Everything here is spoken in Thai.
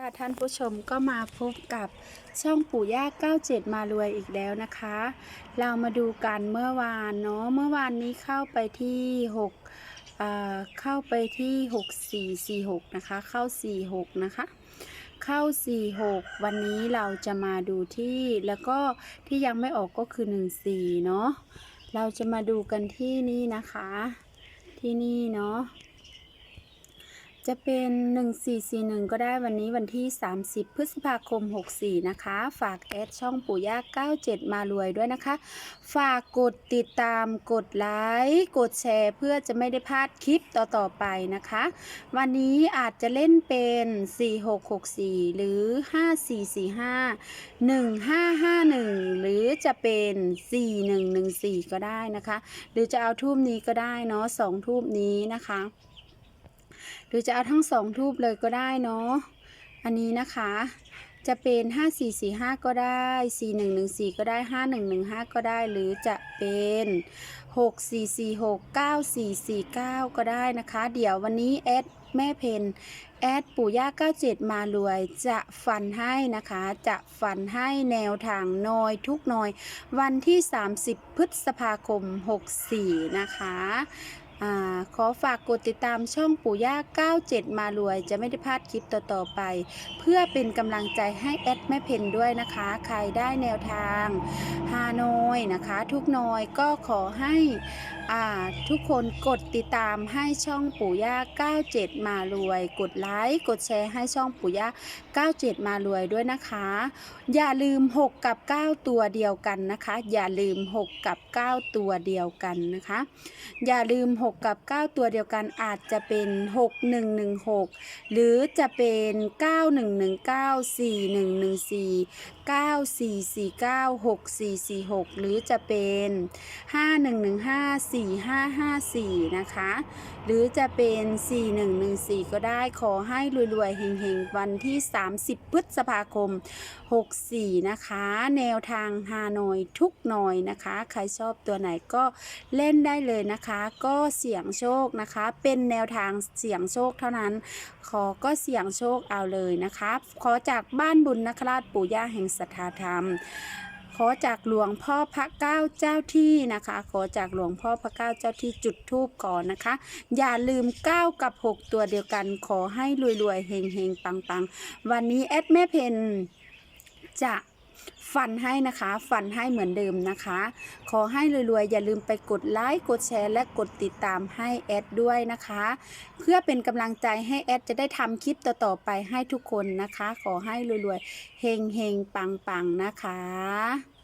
ค่ะท่านผู้ชมก็มาพบกับช่องปู่ย่า97 มารวยอีกแล้วนะคะ เรามาดูกันเมื่อวานเนาะเมื่อวานนี้เข้าไปที่6เอ่อเข้าไปที่ 6446 นะคะ เข้า 46 นะคะ เข้า 46 วันนี้เราจะมาดูที่แล้วก็ที่ยังไม่ออกก็คือ 14 เนาะเราจะมาดูกันที่นี่นะคะ ที่นี่เนาะ จะเป็น 1441 ก็ได้วันนี้วันที่ 30 พฤษภาคม 64 นะคะ ฝากแอดช่องปู่ย่า97 มารวยด้วยนะคะ ฝากกดติดตามกดไลค์กดแชร์เพื่อจะไม่ได้พลาดคลิปต่อ ๆ ไปนะคะ วันนี้อาจจะเล่นเป็น 4664 หรือ 5445 1551 หรือจะเป็น 4114 ก็ได้นะคะ หรือจะเอาทูบนี้ก็ได้เนาะสองทูบนี้นะคะ หรือจะเอาทั้งสองทูบเลยก็ได้เนาะอันนี้นะคะจะเป็น 5445 ก็ได้ 4114 ก็ได้ 5115 ก็ได้ หรือจะเป็น 6446 9449 ก็ได้นะคะ เดี๋ยววันนี้แอดแม่เพนแอดปู่ย่า 97 มารวย จะฟันให้นะคะ จะฟันให้แนวทางน้อยทุกน้อย วันที่ 30 พฤษภาคม 64 นะคะ ขอฝากกดติดตามช่องปู่ย่า 97 มารวย จะไม่ได้พลาดคลิปต่อ ๆ ไป เพื่อเป็นกำลังใจให้แอดแม่เพนด้วยนะคะ ใครได้แนวทางฮานอยนะคะ ทุกน้อยก็ขอให้ ทุกคนกดติดตามให้ช่องปู่ย่า 97 มารวย กดไลค์กดแชร์ให้ช่องปู่ย่า 97 มารวยด้วยนะคะ อย่าลืม 6 กับ 9 ตัวเดียวกันนะคะ อย่าลืม 6 กับ 9 ตัวเดียวกันนะคะ อย่าลืม 6 กับ 9 ตัวเดียวกันอาจจะเป็น 6116 หรือจะเป็น 9119 4114 9449 6446 หรือจะเป็น 5115 4554 นะคะ หรือจะเป็น 4114 ก็ได้ขอให้รวยๆเฮงๆ วันที่ 30 พฤษภาคม 64 นะคะ แนวทางฮานอยทุกหน่อยนะคะ ใครชอบตัวไหนก็เล่นได้เลยนะคะ ก็เสี่ยงโชคนะคะ เป็นแนวทางเสี่ยงโชคเท่านั้น ขอก็เสี่ยงโชคเอาเลยนะคะ ขอจากบ้านบุญนคราชปู่ย่าแห่งศรัทธาธรรม อจากหลวงพ่อพระเก้าเจ้าที่นะคะ ขอจากหลวงพ่อพระเก้าเจ้าที่จุดทูบก่อนนะคะ อย่าลืม 9 กับ 6 ตัวเดียวกัน ขอให้รวยๆเฮงๆปังๆ วันนี้แอดแม่เพนจะ ฟันให้นะคะ ฟันให้เหมือนเดิมนะคะ ขอให้รวยๆ อย่าลืมไปกดไลค์กดแชร์ และกดติดตามให้แอดด้วยนะคะ เพื่อเป็นกำลังใจให้แอดจะได้ทำคลิปต่อๆไปให้ทุกคนนะคะ ขอให้รวยๆเฮงๆปังๆนะคะ